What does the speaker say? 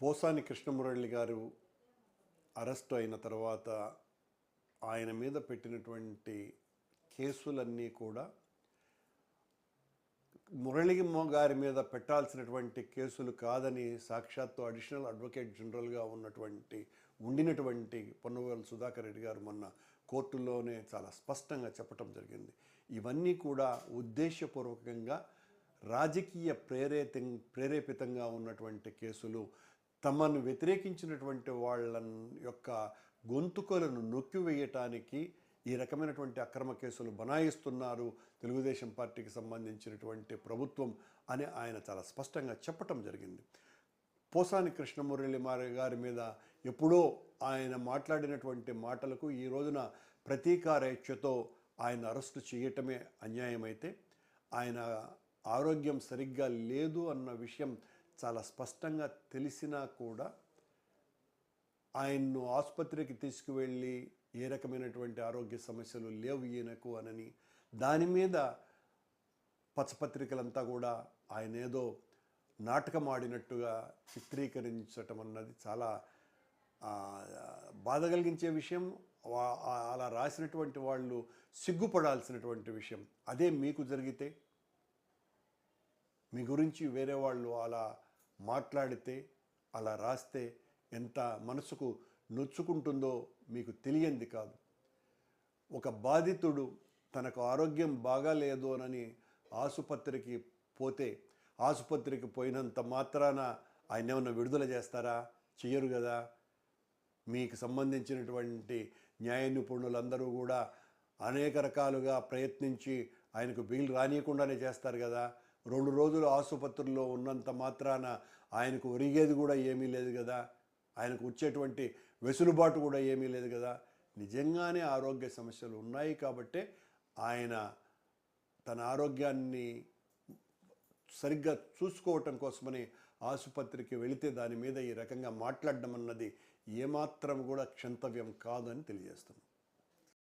పోసాని కృష్ణమురళి గారు అరెస్ట్ అయిన తర్వాత ఆయన మీద పెట్టినటువంటి కేసులన్నీ కూడా మురళిమ్మ గారి మీద పెట్టాల్సినటువంటి కేసులు కాదని సాక్షాత్తు అడిషనల్ అడ్వకేట్ జనరల్గా ఉన్నటువంటి ఉండినటువంటి పొన్నవేలు సుధాకర్ రెడ్డి గారు మొన్న కోర్టులోనే చాలా స్పష్టంగా చెప్పటం జరిగింది. ఇవన్నీ కూడా ఉద్దేశపూర్వకంగా రాజకీయ ప్రేరేత ప్రేరేపితంగా ఉన్నటువంటి కేసులు తమను వ్యతిరేకించినటువంటి వాళ్ళ యొక్క గొంతుకలను నొక్కివేయటానికి ఈ రకమైనటువంటి అక్రమ కేసులు బనాయిస్తున్నారు. తెలుగుదేశం పార్టీకి సంబంధించినటువంటి ప్రభుత్వం అని ఆయన చాలా స్పష్టంగా చెప్పటం జరిగింది. పోసాని కృష్ణమురళి గారి మీద ఎప్పుడో ఆయన మాట్లాడినటువంటి మాటలకు ఈ రోజున ప్రతీకారేచ్ఛతో ఆయన అరెస్టు చేయటమే అన్యాయమైతే ఆయన ఆరోగ్యం సరిగ్గా లేదు అన్న విషయం చాలా స్పష్టంగా తెలిసినా కూడా ఆయన్ను ఆసుపత్రికి తీసుకువెళ్ళి ఏ రకమైనటువంటి ఆరోగ్య సమస్యలు లేవు ఈయనకు అనని దాని మీద పచ్చపత్రికలంతా కూడా ఆయన ఏదో నాటకం ఆడినట్టుగా చిత్రీకరించటం అన్నది చాలా బాధ కలిగించే విషయం. అలా రాసినటువంటి వాళ్ళు సిగ్గుపడాల్సినటువంటి విషయం. అదే మీకు జరిగితే మీ గురించి వేరే వాళ్ళు అలా మాట్లాడితే అలా రాస్తే ఎంత మనసుకు నొచ్చుకుంటుందో మీకు తెలియంది కాదు. ఒక బాధితుడు తనకు ఆరోగ్యం బాగాలేదు అని ఆసుపత్రికి పోతే ఆసుపత్రికి పోయినంత మాత్రాన ఆయన ఏమన్నా విడుదల చేస్తారా? చెయ్యరు కదా. మీకు సంబంధించినటువంటి న్యాయ నిపుణులందరూ కూడా అనేక రకాలుగా ప్రయత్నించి ఆయనకు బిల్ రానియకుండానే చేస్తారు కదా. రెండు రోజులు ఆసుపత్రిలో ఉన్నంత మాత్రాన ఆయనకు ఒరిగేది కూడా ఏమీ లేదు కదా. ఆయనకు వచ్చేటువంటి వెసులుబాటు కూడా ఏమీ లేదు కదా. నిజంగానే ఆరోగ్య సమస్యలు ఉన్నాయి కాబట్టే ఆయన తన ఆరోగ్యాన్ని సరిగ్గా చూసుకోవటం కోసమని ఆసుపత్రికి వెళితే దాని మీద ఈ రకంగా మాట్లాడడం అన్నది ఏమాత్రం కూడా క్షంతవ్యం కాదని తెలియజేస్తున్నాం.